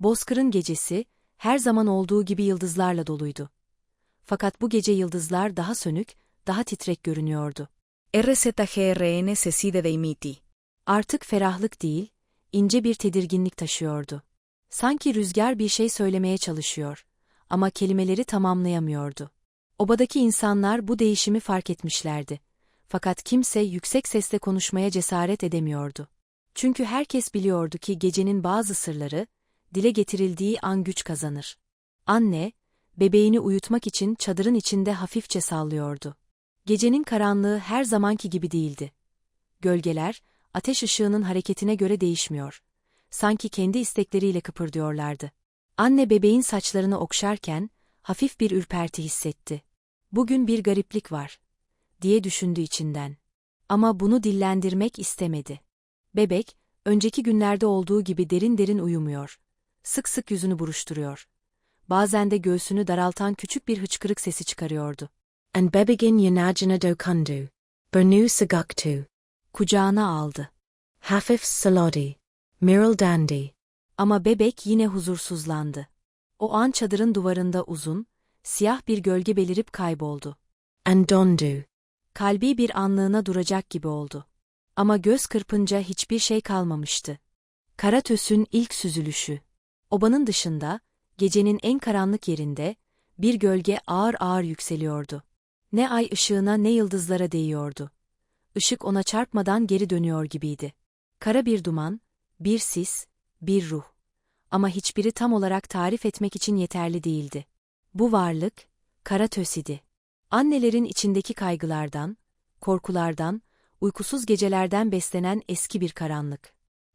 Bozkır'ın gecesi, her zaman olduğu gibi yıldızlarla doluydu. Fakat bu gece yıldızlar daha sönük, daha titrek görünüyordu. RZGRN Cecide de Imiti. Artık ferahlık değil, ince bir tedirginlik taşıyordu. Sanki rüzgar bir şey söylemeye çalışıyor ama kelimeleri tamamlayamıyordu. Obadaki insanlar bu değişimi fark etmişlerdi. Fakat kimse yüksek sesle konuşmaya cesaret edemiyordu. Çünkü herkes biliyordu ki gecenin bazı sırları, dile getirildiği an güç kazanır. Anne, bebeğini uyutmak için çadırın içinde hafifçe sallıyordu. Gecenin karanlığı her zamanki gibi değildi. Gölgeler, ateş ışığının hareketine göre değişmiyor. Sanki kendi istekleriyle kıpırdıyorlardı. Anne bebeğin saçlarını okşarken, hafif bir ürperti hissetti. Bugün bir gariplik var, diye düşündü içinden. Ama bunu dillendirmek istemedi. Bebek, önceki günlerde olduğu gibi derin derin uyumuyor. Sık sık yüzünü buruşturuyor. Bazen de göğsünü daraltan küçük bir hıçkırık sesi çıkarıyordu. and bebegin yanajina dokundu. Bernu saguktu. Kucağına aldı. Hafif salodi. Miral dandi. Ama bebek yine huzursuzlandı. O an çadırın duvarında uzun, siyah bir gölge belirip kayboldu. And dondu. Kalbi bir anlığına duracak gibi oldu. Ama göz kırpınca hiçbir şey kalmamıştı. Karatös'ün ilk süzülüşü. Obanın dışında, gecenin en karanlık yerinde, bir gölge ağır ağır yükseliyordu. Ne ay ışığına ne yıldızlara değiyordu. Işık ona çarpmadan geri dönüyor gibiydi. Kara bir duman, bir sis, bir ruh. Ama hiçbiri tam olarak tarif etmek için yeterli değildi. Bu varlık, Karatös idi. Annelerin içindeki kaygılardan, korkulardan, uykusuz gecelerden beslenen eski bir karanlık.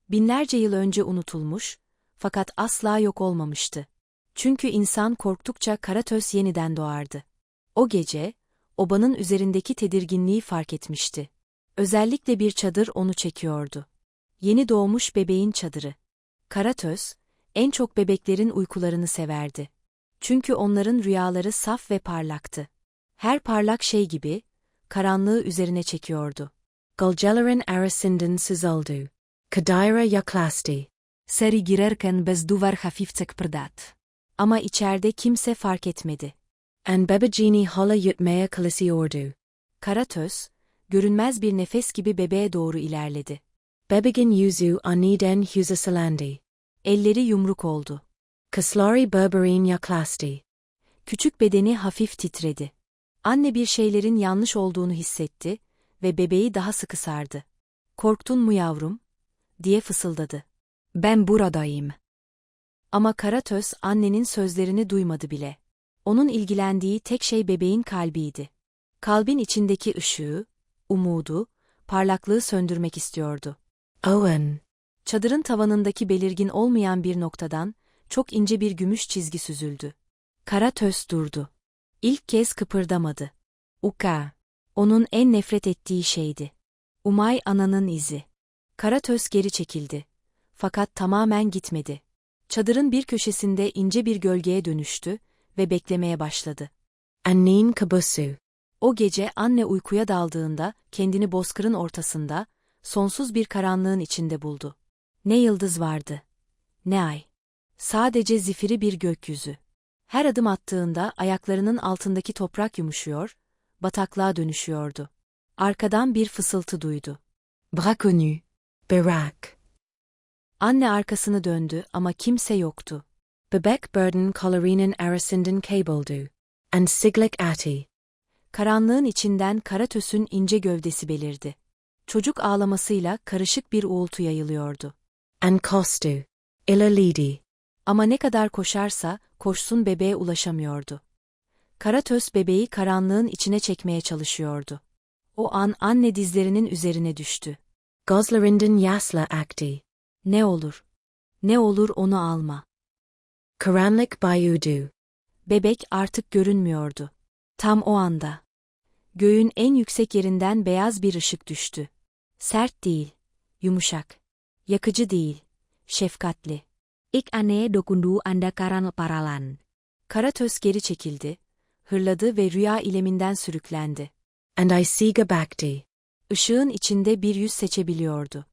Binlerce yıl önce unutulmuş, fakat asla yok olmamıştı. Çünkü insan korktukça Karatös yeniden doğardı. O gece, obanın üzerindeki tedirginliği fark etmişti. Özellikle bir çadır onu çekiyordu. Yeni doğmuş bebeğin çadırı. Karatöz, en çok bebeklerin uykularını severdi. Çünkü onların rüyaları saf ve parlaktı. Her parlak şey gibi, karanlığı üzerine çekiyordu. Gulgelerin arasindin sizoldu. Kadaira yaklasti. Seri girerken bez duvar hafifçe kıpırdat. Ama içeride kimse fark etmedi. And bebegini hola yutmea kalisiordu. Karatöz, görünmez bir nefes gibi bebeğe doğru ilerledi. Bebegin yuzu aniden huzasalandi. Elleri yumruk oldu. Kaslari berberin yaklasti. Küçük bedeni hafif titredi. Anne bir şeylerin yanlış olduğunu hissetti ve bebeği daha sıkı sardı. Korktun mu yavrum? diye fısıldadı. Ben buradayım. Ama Karatöz annenin sözlerini duymadı bile. Onun ilgilendiği tek şey bebeğin kalbiydi. Kalbin içindeki ışığı, umudu, parlaklığı söndürmek istiyordu. Owen. Çadırın tavanındaki belirgin olmayan bir noktadan çok ince bir gümüş çizgi süzüldü. Karatöz durdu. İlk kez kıpırdamadı. Uka. Onun en nefret ettiği şeydi. Umay ananın izi. Karatöz geri çekildi. Fakat tamamen gitmedi. Çadırın bir köşesinde ince bir gölgeye dönüştü ve beklemeye başladı. Anin kabusu. O gece anne uykuya daldığında kendini bozkırın ortasında, sonsuz bir karanlığın içinde buldu. Ne yıldız vardı, ne ay. Sadece zifiri bir gökyüzü. Her adım attığında ayaklarının altındaki toprak yumuşuyor, bataklığa dönüşüyordu. Arkadan bir fısıltı duydu. Braconu. Berak. Anne arkasını döndü ama kimse yoktu. Bebek burden colorinin arasindin kabuldu. And siglik ati. Karanlığın içinden Karatös'ün ince gövdesi belirdi. Çocuk ağlamasıyla karışık bir uğultu yayılıyordu. And kostu. Ilalidi. Ama ne kadar koşarsa, koşsun bebeğe ulaşamıyordu. Karatöz bebeği karanlığın içine çekmeye çalışıyordu. O an anne dizlerinin üzerine düştü. Goslarindin yasla akti. Ne olur? Ne olur onu alma. Karanlik bayudu. Bebek artık görünmüyordu. Tam o anda. Göğün en yüksek yerinden beyaz bir ışık düştü. Sert değil, yumuşak. Yakıcı değil, şefkatli. Ik ane dokundu anda karan paralan. Karatöz geri çekildi, hırladı ve rüya ileminden sürüklendi. And I siga bakti. Işığın içinde bir yüz seçebiliyordu.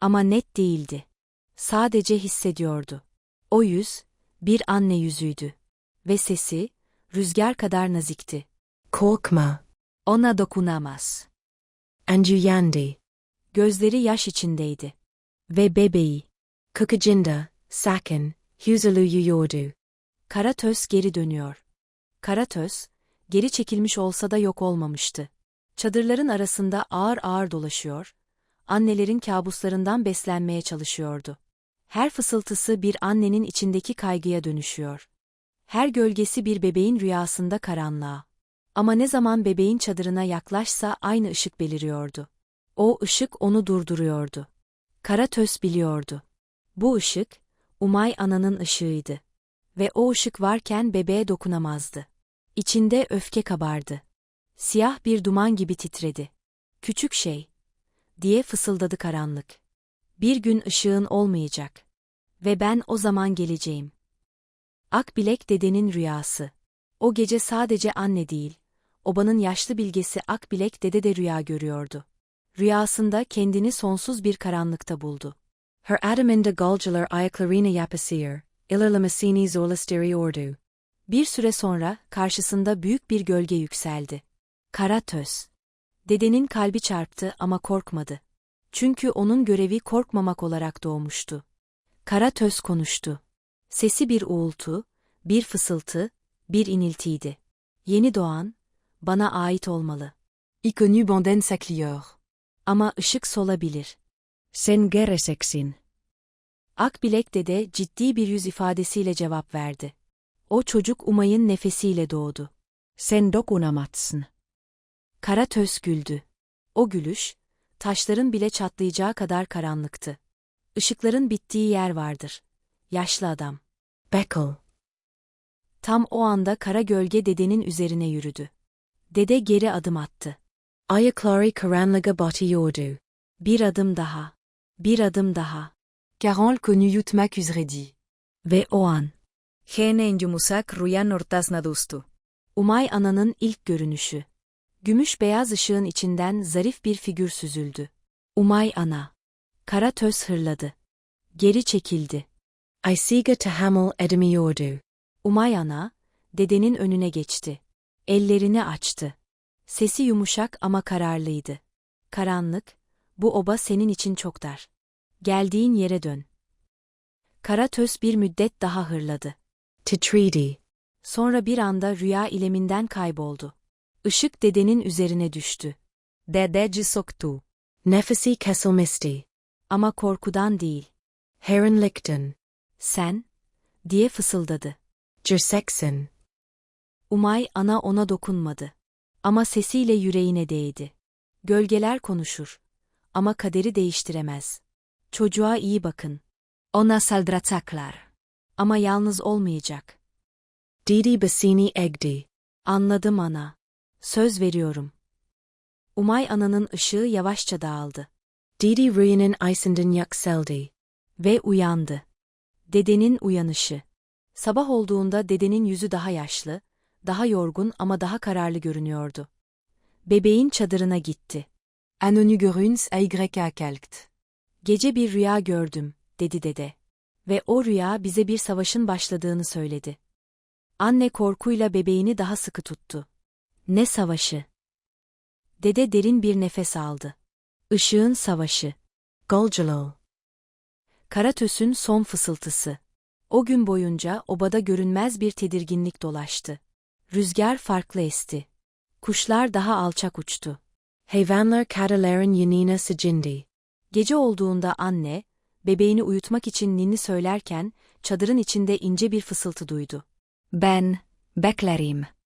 Ama net değildi. Sadece hissediyordu. O yüz, bir anne yüzüydü. Ve sesi, rüzgar kadar nazikti. Korkma. Ona dokunamaz. Anjuyandi. Gözleri yaş içindeydi. Ve bebeği. Kukajinda, Sakin, Huzulu Yuyordu. Karatöz geri dönüyor. Karatöz, geri çekilmiş olsa da yok olmamıştı. Çadırların arasında ağır ağır dolaşıyor, annelerin kabuslarından beslenmeye çalışıyordu. Her fısıltısı bir annenin içindeki kaygıya dönüşüyor. Her gölgesi bir bebeğin rüyasında karanlığa. Ama ne zaman bebeğin çadırına yaklaşsa aynı ışık beliriyordu. O ışık onu durduruyordu. Karatöz biliyordu. Bu ışık, Umay ananın ışığıydı. Ve o ışık varken bebeğe dokunamazdı. İçinde öfke kabardı. Siyah bir duman gibi titredi. Küçük şey, diye fısıldadı karanlık. Bir gün ışığın olmayacak. Ve ben o zaman geleceğim. Akbilek dedenin rüyası. O gece sadece anne değil, obanın yaşlı bilgesi Akbilek dede de rüya görüyordu. Rüyasında kendini sonsuz bir karanlıkta buldu. Her adaminda gulgular ayaklarina yapasir, ilerlamasini zorlasteri ordu. Bir süre sonra karşısında büyük bir gölge yükseldi. Kara töz. Dedenin kalbi çarptı ama korkmadı. Çünkü onun görevi korkmamak olarak doğmuştu. Kara töz konuştu. Sesi bir uğultu, bir fısıltı, bir iniltiydi. Yeni doğan, bana ait olmalı. Ikonu banden sakliyor. Ama ışık solabilir. Sen gereseksin. Akbilek dede ciddi bir yüz ifadesiyle cevap verdi. O çocuk Umay'ın nefesiyle doğdu. Sen dokunamazsın. Kara töz güldü. O gülüş, taşların bile çatlayacağı kadar karanlıktı. Işıkların bittiği yer vardır. Yaşlı adam. Bekel. Tam o anda kara gölge dedenin üzerine yürüdü. Dede geri adım attı. Ayaklari karanlıga batıyordu. Bir adım daha. Bir adım daha. Karanl konu yutmak üzeredi. Ve o an. Gene yumuşak rüyanın ortasına düştü. Umay ananın ilk görünüşü. Gümüş beyaz ışığın içinden zarif bir figür süzüldü. Umay ana. Kara töz hırladı. Geri çekildi. Isiga tahamul edemiyordu. Umay ana, dedenin önüne geçti. Ellerini açtı. Sesi yumuşak ama kararlıydı. Karanlık, bu oba senin için çok dar. Geldiğin yere dön. Kara töz bir müddet daha hırladı. Titridi. Sonra bir anda rüya ileminden kayboldu. Işık dedenin üzerine düştü. Dede soktu. Nefesi kesilmisti. Ama korkudan değil. Herrenlichten. Sen, diye fısıldadı. Jerseksin. Umay ana ona dokunmadı. Ama sesiyle yüreğine değdi. Gölgeler konuşur. Ama kaderi değiştiremez. Çocuğa iyi bakın. Ona saldıracaklar. Ama yalnız olmayacak. Didi basini egdi. Anladım ana. Söz veriyorum. Umay ananın ışığı yavaşça dağıldı. Didi rüyanın aysinden yükseldi. Ve uyandı. Dedenin uyanışı. Sabah olduğunda dedenin yüzü daha yaşlı, daha yorgun ama daha kararlı görünüyordu. Bebeğin çadırına gitti. Anonu görüns aygreka kalkt. Gece bir rüya gördüm, dedi dede. Ve o rüya bize bir savaşın başladığını söyledi. Anne korkuyla bebeğini daha sıkı tuttu. Ne savaşı? Dede derin bir nefes aldı. Işığın savaşı. Goljalol. Karatös'ün son fısıltısı. O gün boyunca obada görünmez bir tedirginlik dolaştı. Rüzgar farklı esti. Kuşlar daha alçak uçtu. Hayvanlar kadalerin yanina sicindi. Gece olduğunda anne, bebeğini uyutmak için ninni söylerken, çadırın içinde ince bir fısıltı duydu. Ben, beklerim.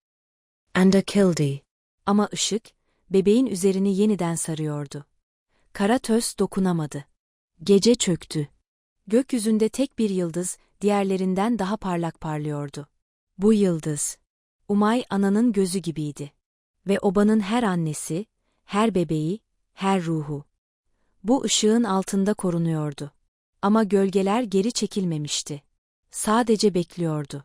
Anda kildi. Ama ışık, bebeğin üzerini yeniden sarıyordu. Kara töz dokunamadı. Gece çöktü. Gökyüzünde tek bir yıldız, diğerlerinden daha parlak parlıyordu. Bu yıldız, Umay ananın gözü gibiydi. Ve obanın her annesi, her bebeği, her ruhu. Bu ışığın altında korunuyordu. Ama gölgeler geri çekilmemişti. Sadece bekliyordu.